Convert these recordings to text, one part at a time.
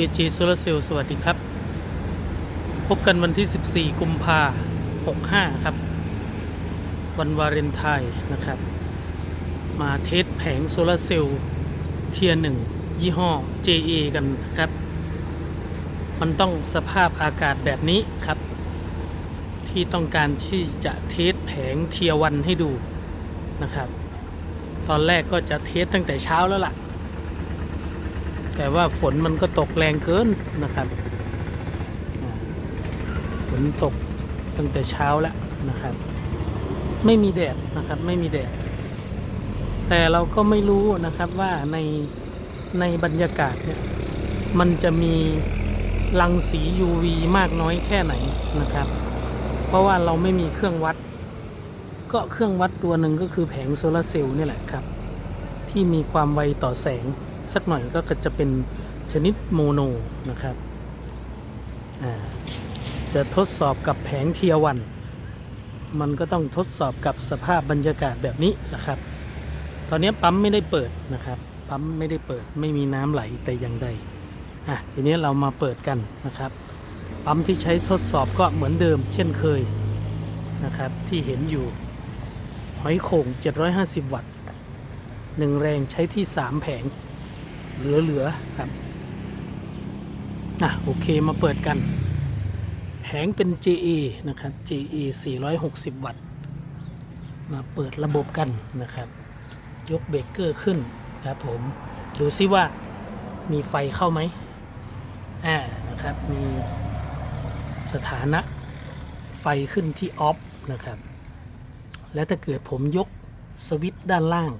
AG Solar Cell สวัสดีครับ พบกันวันที่ 14 กุมภา65 ครับ วันวาเลนไทน์นะครับ มาเทสแผงโซลาร์เซลล์เทียร์หนึ่งยี่ห้อ JA กันครับ มันต้องสภาพอากาศแบบนี้ครับ ที่ต้องการที่จะเทสแผงเทียร์วันให้ดูนะครับ ตอนแรกก็จะเทสตั้งแต่เช้าแล้วล่ะ แต่ว่าฝนมันก็ตกแรงเกินนะครับ ฝนตกตั้งแต่เช้าแล้วนะครับ ไม่มีแดดนะครับ ไม่มีแดด แต่เราก็ไม่รู้นะครับว่าในในบรรยากาศเนี่ยมันจะมีรังสี UV มากน้อยแค่ไหนนะครับ เพราะว่าเราไม่มีเครื่องวัด ก็เครื่องวัดตัวหนึ่งก็คือแผงโซลาร์เซลล์นี่แหละครับ ที่มีความไวต่อแสง สักหน่อยก็จะเป็นชนิดโมโนนะครับ จะทดสอบกับแผงเทียวัน มันก็ต้องทดสอบกับสภาพบรรยากาศแบบนี้นะครับ ตอนนี้ปั๊มไม่ได้เปิดนะครับ ปั๊มไม่ได้เปิดไม่มีน้ำไหลแต่อย่างใดอะทีนี้เรามาเปิดกันนะครับ ปั๊มที่ใช้ทดสอบก็เหมือนเดิม เช่นเคยนะครับที่เห็นอยู่หอยโข่ง 750 วัตต์หนึ่งแรงใช้ที่ 3 แผง เหลือๆครับอะโอเคมาเปิดกันแผงเป็น JA นะครับ JA 460 วัตต์ มาเปิดระบบกันนะครับ ยกเบรกเกอร์ขึ้นครับผม ดูซิว่ามีไฟเข้าไหมอ่านะครับ มีสถานะไฟขึ้นที่ออฟนะครับ และถ้าเกิดผมยกสวิตช์ด้านล่าง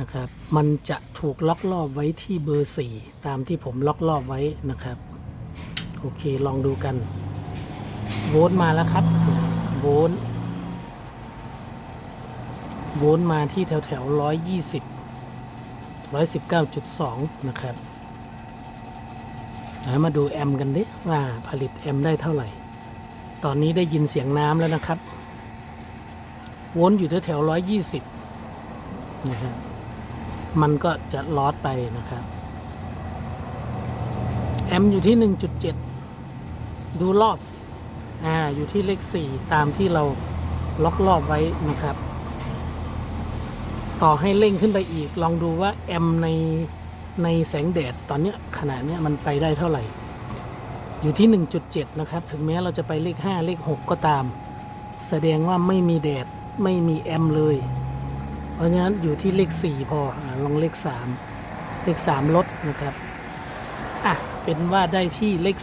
นะครับ มันจะถูกล็อกรอบไว้ที่เบอร์ 4 ตามที่ผมล็อกรอบไว้นะครับ โอเคลองดูกัน โวลต์มาแล้วครับ โวลต์โวลต์มาที่แถวแถวร้อยยี่สิบร้อยสิบเก้าจุดสองนะครับแล้วมาดูแอมกันดิว่าผลิตแอมได้เท่าไหร่ ตอนนี้ได้ยินเสียงน้ำแล้วนะครับโวลต์อยู่แถวแถวร้อยยี่สิบนะครับ มันก็จะลอดไปนะครับ แอมอยู่ที่ 1.7 ดูรอบสิอ่าอยู่ที่เลข 4 ตามที่เราล็อกรอบไว้นะครับ ต่อให้เร่งขึ้นไปอีก ลองดูว่าแอมในในแสงแดดตอนนี้ขนาดเนี้ยมันไปได้เท่าไหร่ อยู่ที่ 1.7 นะครับ ถึงแม้เราจะไปเลข 5 เลข 6 ก็ตาม แสดงว่าไม่มีแดดไม่มีแอมเลย เพราะฉะนั้นอยู่ที่เลข 4 พออลองเลข 3 เลข 3 ลดนะครับ อะ เป็นว่าได้ที่เลข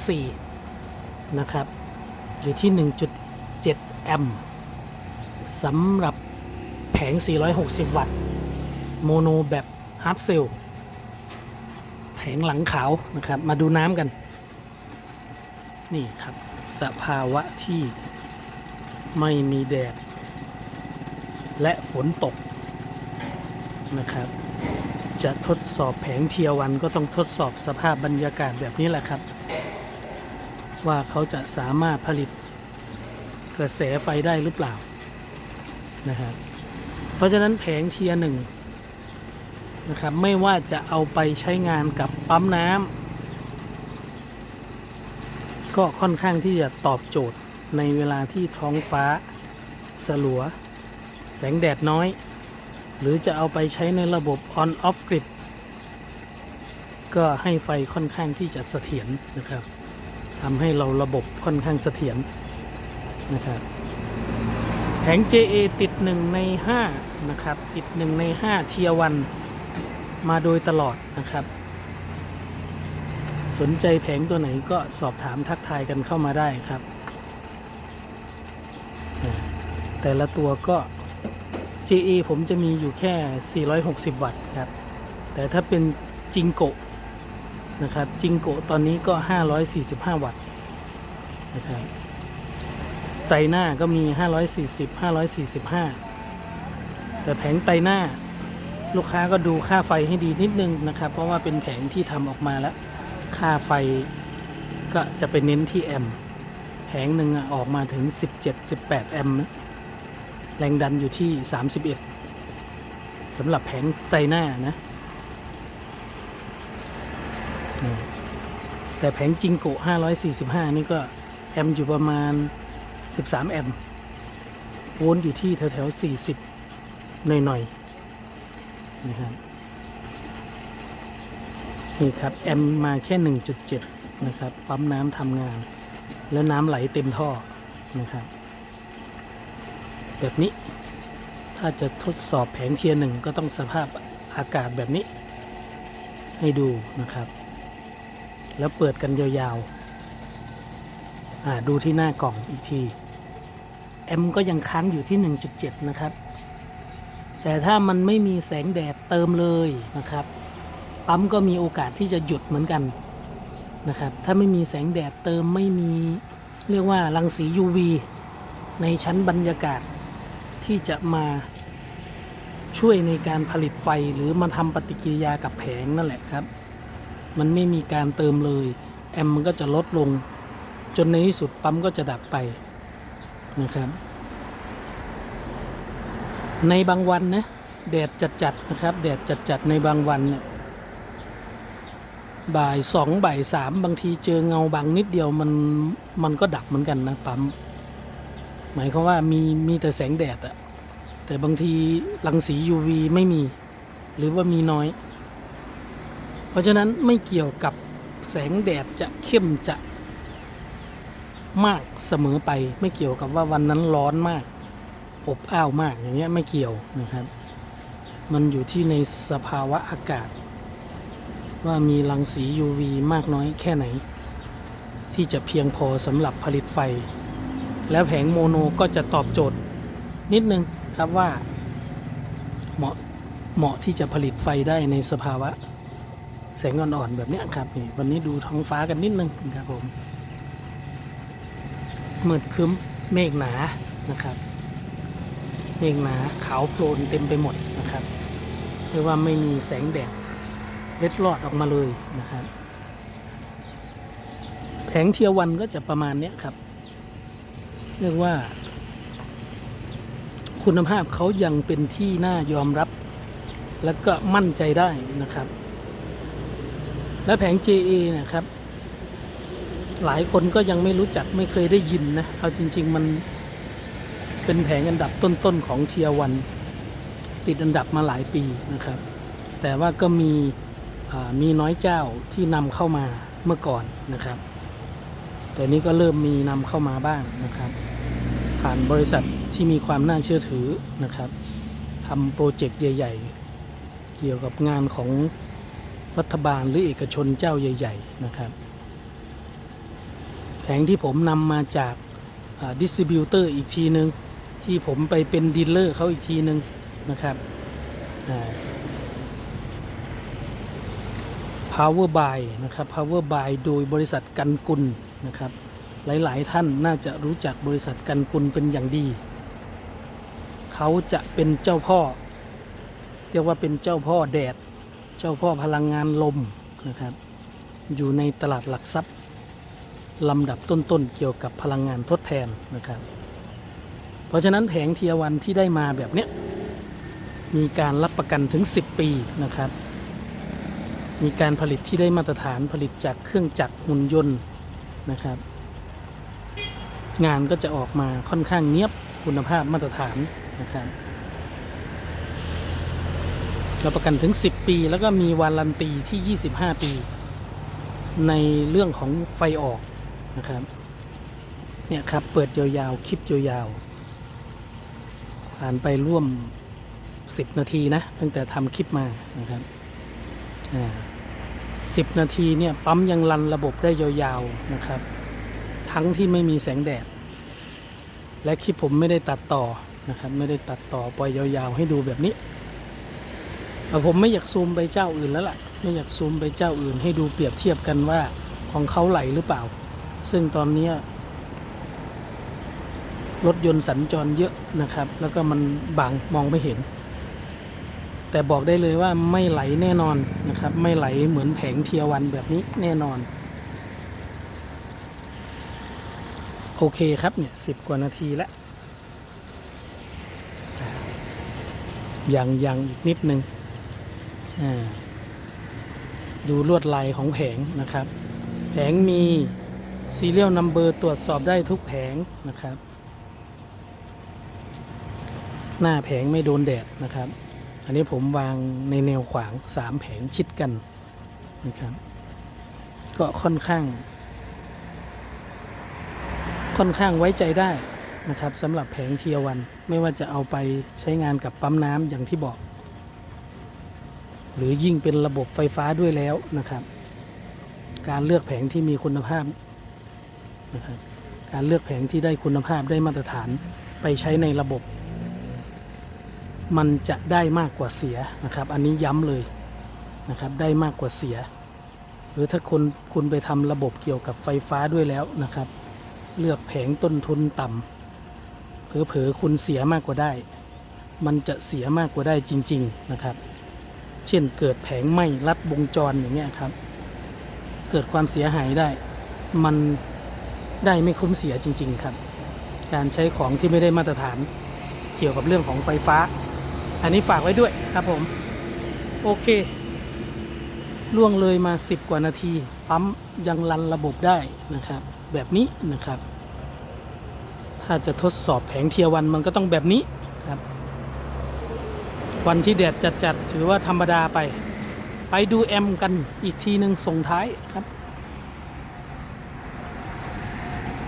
4 นะครับ อยู่ที่ 1.7 แอมป์สำหรับแผง 460 วัตต์ โมโนแบบฮาร์ปเซลแผงหลังขาวนะครับ มาดูน้ำกัน นี่ครับ สภาวะที่ไม่มีแดด และฝนตก นะครับ จะทดสอบแผงเทียวันก็ต้องทดสอบสภาพบรรยากาศแบบนี้แหละครับ ว่าเขาจะสามารถผลิตกระแสไฟได้หรือเปล่านะครับเพราะฉะนั้นแผงเทียหนึ่งนะครับไม่ว่าจะเอาไปใช้งานกับปั๊มน้ำก็ค่อนข้างที่จะตอบโจทย์ในเวลาที่ท้องฟ้าสลัว แสงแดดน้อย หรือจะเอาไปใช้ในระบบ on off grid ก็ให้ไฟค่อนข้างที่จะเสถียรนะครับทำให้เราระบบค่อนข้างเสถียรนะครับแผง JA ติด 1 ใน 5 นะครับ ติด 1 ใน 5 เทียวันมาโดยตลอดนะครับ สนใจแผงตัวไหนก็สอบถามทักทายกันเข้ามาได้ครับ แต่ละตัวก็ JA ผมจะมีอยู่แค่ 460 วัตต์ครับ แต่ถ้าเป็นจิงโกะนะครับ จิงโกะตอนนี้ก็ 545 วัตต์นะครับไตหน้าก็มี 540 545 แต่แผงไตหน้าลูกค้าก็ดูค่าไฟให้ดีนิดนึงนะครับ เพราะว่าเป็นแผงที่ทำออกมาแล้ว ค่าไฟก็จะไปเน้นที่แอมป์แผงหนึ่งออกมาถึง 17-18 แอมป์นะ แรงดันอยู่ที่ 31สำหรับแผงไตรหน้านะ แต่แผงจิงโกะ545 นี่ก็ แอมป์อยู่ประมาณ 13 แอมป์โวลต์อยู่ที่แถวๆ40 หน่อยๆนะครับนี่ครับ แอมมาแค่ 1.7 นะครับ ปั๊มน้ำทำงาน แล้วน้ำไหลเต็มท่อนะครับ แบบนี้ ถ้าจะทดสอบแผงเทียร์หนึ่งก็ต้องสภาพอากาศแบบนี้ ให้ดูนะครับ แล้วเปิดกันยาวๆอ่าดูที่หน้ากล่องอีกทีแอมก็ยังค้างอยู่ที่ 1.7 นะครับ แต่ถ้ามันไม่มีแสงแดดเติมเลยนะครับ ปั๊มก็มีโอกาสที่จะหยุดเหมือนกันนะครับ ถ้าไม่มีแสงแดดเติมไม่มีเรียกว่ารังสี UV ในชั้นบรรยากาศ ที่จะมาช่วยในการผลิตไฟหรือมาทำปฏิกิริยากับแผงนั่นแหละครับ มันไม่มีการเติมเลย แอมมันก็จะลดลง จนในที่สุดปั๊มก็จะดับไปนะครับ ในบางวันนะแดดจัดๆนะครับ แดดจัดๆในบางวันเนี่ยบ่ายสองบ่ายสามบางทีเจอเงาบางนิดเดียวมันมันก็ดับเหมือนกันนะปั๊ม หมายความว่ามีมีแต่แสงแดดอะแต่บางทีรังสี UV ไม่มี หรือว่ามีน้อย เพราะฉะนั้นไม่เกี่ยวกับแสงแดดจะเข้มจะมากเสมอไป ไม่เกี่ยวกับว่าวันนั้นร้อนมาก อบอ้าวมากอย่างเงี้ยไม่เกี่ยวนะครับ มันอยู่ที่ในสภาวะอากาศ ว่ามีรังสี UV มากน้อยแค่ไหน ที่จะเพียงพอสำหรับผลิตไฟ แล้วแผงโมโนก็จะตอบโจทย์นิดนึงครับว่า เหมาะเหมาะที่จะผลิตไฟได้ในสภาวะ แสงอ่อนๆแบบนี้ครับนี่วันนี้ดูท้องฟ้ากันนิดนึงครับผมมืดครึ้มเมฆหนานะครับเมฆหนาขาวโพลนเต็มไปหมดนะครับเรียกว่าไม่มีแสงแดดเล็ดลอดออกมาเลยนะครับ แผงเทียวันก็จะประมาณนี้ครับ เรียกว่า คุณภาพเขายังเป็นที่น่ายอมรับ แล้วก็มั่นใจได้นะครับ และแผง JA นะครับ หลายคนก็ยังไม่รู้จักไม่เคยได้ยินนะเอาจริง ๆ มันเป็นแผงอันดับต้น ๆ ของเทียวัน ติดอันดับมาหลายปีนะครับ แต่ว่าก็มีมีน้อยเจ้าที่นำเข้ามาเมื่อก่อนนะครับ แต่นี้ก็เริ่มมีนำเข้ามาบ้างนะครับ ผ่านบริษัทที่มีความน่าเชื่อถือนะครับทำโปรเจกต์ใหญ่ ๆ เกี่ยวกับงานของรัฐบาลหรือเอกชนเจ้าใหญ่ ๆ นะครับ แผงที่ผมนำมาจากดิสติบิวเตอร์อีกทีหนึงที่ผมไปเป็นดีลเลอร์เขาอีกทีหนึ่งนะครับ Power by นะครับ Power by โดยบริษัทกันกุล นะครับ หลาย ๆ ท่านน่าจะรู้จักบริษัทกันกุลเป็นอย่างดี เขาจะเป็นเจ้าพ่อ เรียกว่าเป็นเจ้าพ่อแดด เจ้าพ่อพลังงานลมนะครับ อยู่ในตลาดหลักทรัพย์ลำดับต้น ๆ เกี่ยวกับพลังงานทดแทนนะครับ เพราะฉะนั้นแผงเทียวันที่ได้มาแบบเนี้ยมีการรับประกันถึง 10 ปีนะครับ มีการผลิตที่ได้มาตรฐานผลิตจากเครื่องจักรหุ่นยนต์ นะครับ งานก็จะออกมาค่อนข้างเนียบคุณภาพมาตรฐานนะครับรับประกันถึง 10 ปี แล้วก็มีวารันตีที่ 25 ปี ในเรื่องของไฟออกนะครับ เนี่ยครับ เปิดยาวๆ คลิปยาวๆ ผ่านไปร่วม 10 นาทีนะ ตั้งแต่ทำคลิปมานะครับอ่า 10 นาทีเนี่ยปั๊มยังรันระบบได้ยาวๆนะครับ ทั้งที่ไม่มีแสงแดด และคลิปผมไม่ได้ตัดต่อนะครับ ไม่ได้ตัดต่อปล่อยยาวๆให้ดูแบบนี้แต่ผมไม่อยากซูมไปเจ้าอื่นแล้วล่ะ ไม่อยากซูมไปเจ้าอื่นให้ดูเปรียบเทียบกันว่าของเขาไหลหรือเปล่า ซึ่งตอนนี้รถยนต์สัญจรเยอะนะครับ แล้วก็มันบางมองไม่เห็น แต่บอกได้เลยว่าไม่ไหลแน่นอนนะครับ ไม่ไหลเหมือนแผงเทียวันแบบนี้แน่นอน โอเคครับเนี่ยสิบกว่านาทีแล้วยังยังอีกนิดนึงอ่าดูลวดลายของแผงนะครับ แผงมี serial number ตรวจสอบได้ทุกแผงนะครับ หน้าแผงไม่โดนแดดนะครับ อันนี้ผมวางในแนวขวาง3แผงชิดกันนะครับ ก็ค่อนข้าง ค่อนข้างไว้ใจได้นะครับสำหรับแผงเทียวันไม่ว่าจะเอาไปใช้งานกับปั๊มน้ำอย่างที่บอก หรือยิ่งเป็นระบบไฟฟ้าด้วยแล้วนะครับ การเลือกแผงที่มีคุณภาพนะครับการเลือกแผงที่ได้คุณภาพได้มาตรฐานไปใช้ในระบบ มันจะได้มากกว่าเสียนะครับ อันนี้ย้ำเลยนะครับ ได้มากกว่าเสีย หรือถ้าคุณคุณไปทำระบบเกี่ยวกับไฟฟ้าด้วยแล้วนะครับ เลือกแผงต้นทุนต่ำเผลอๆคุณเสียมากกว่าได้ มันจะเสียมากกว่าได้จริง ๆนะครับ เช่นเกิดแผงไหม้รัดวงจรอย่างเงี้ยครับ เกิดความเสียหายได้ มันได้ไม่คุ้มเสียจริง ๆ ครับ การใช้ของที่ไม่ได้มาตรฐานเกี่ยวกับเรื่องของไฟฟ้า อันนี้ฝากไว้ด้วยครับผม โอเค ล่วงเลยมา 10 กว่านาที ปั๊มยังรันระบบได้นะครับ แบบนี้นะครับ ถ้าจะทดสอบแผงเทียวันมันก็ต้องแบบนี้ครับ วันที่แดดจัดๆถือว่าธรรมดาไป ไปดูแอมกันอีกทีหนึ่งส่งท้ายครับ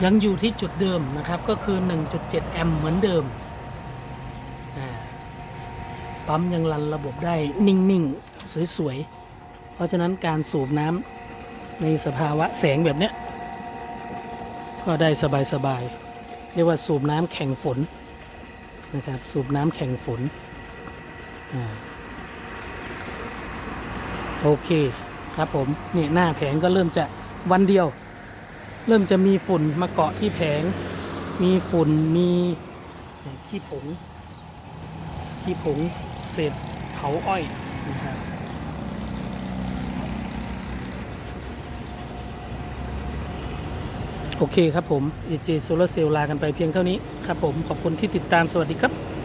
ยังอยู่ที่จุดเดิมนะครับก็คือ 1.7 แอมป์เหมือนเดิม ปั๊มยังรันระบบได้นิ่งๆ สวยๆ เพราะฉะนั้นการสูบน้ำในสภาวะแสงแบบเนี้ย ก็ได้สบายๆ เรียกว่าสูบน้ำแข่งฝนนะครับสูบน้ำแข่งฝนอโอเคครับผมนี่หน้าแผงก็เริ่มจะวันเดียว เริ่มจะมีฝุ่นมาเกาะที่แผง มีฝุ่นมีขี้ผงขี้ผง เศษเผาอ้อยนะครับโอเคครับผม AJ Solar Cell ลากันไปเพียงเท่านี้ครับผมขอบคุณที่ติดตามสวัสดีครับ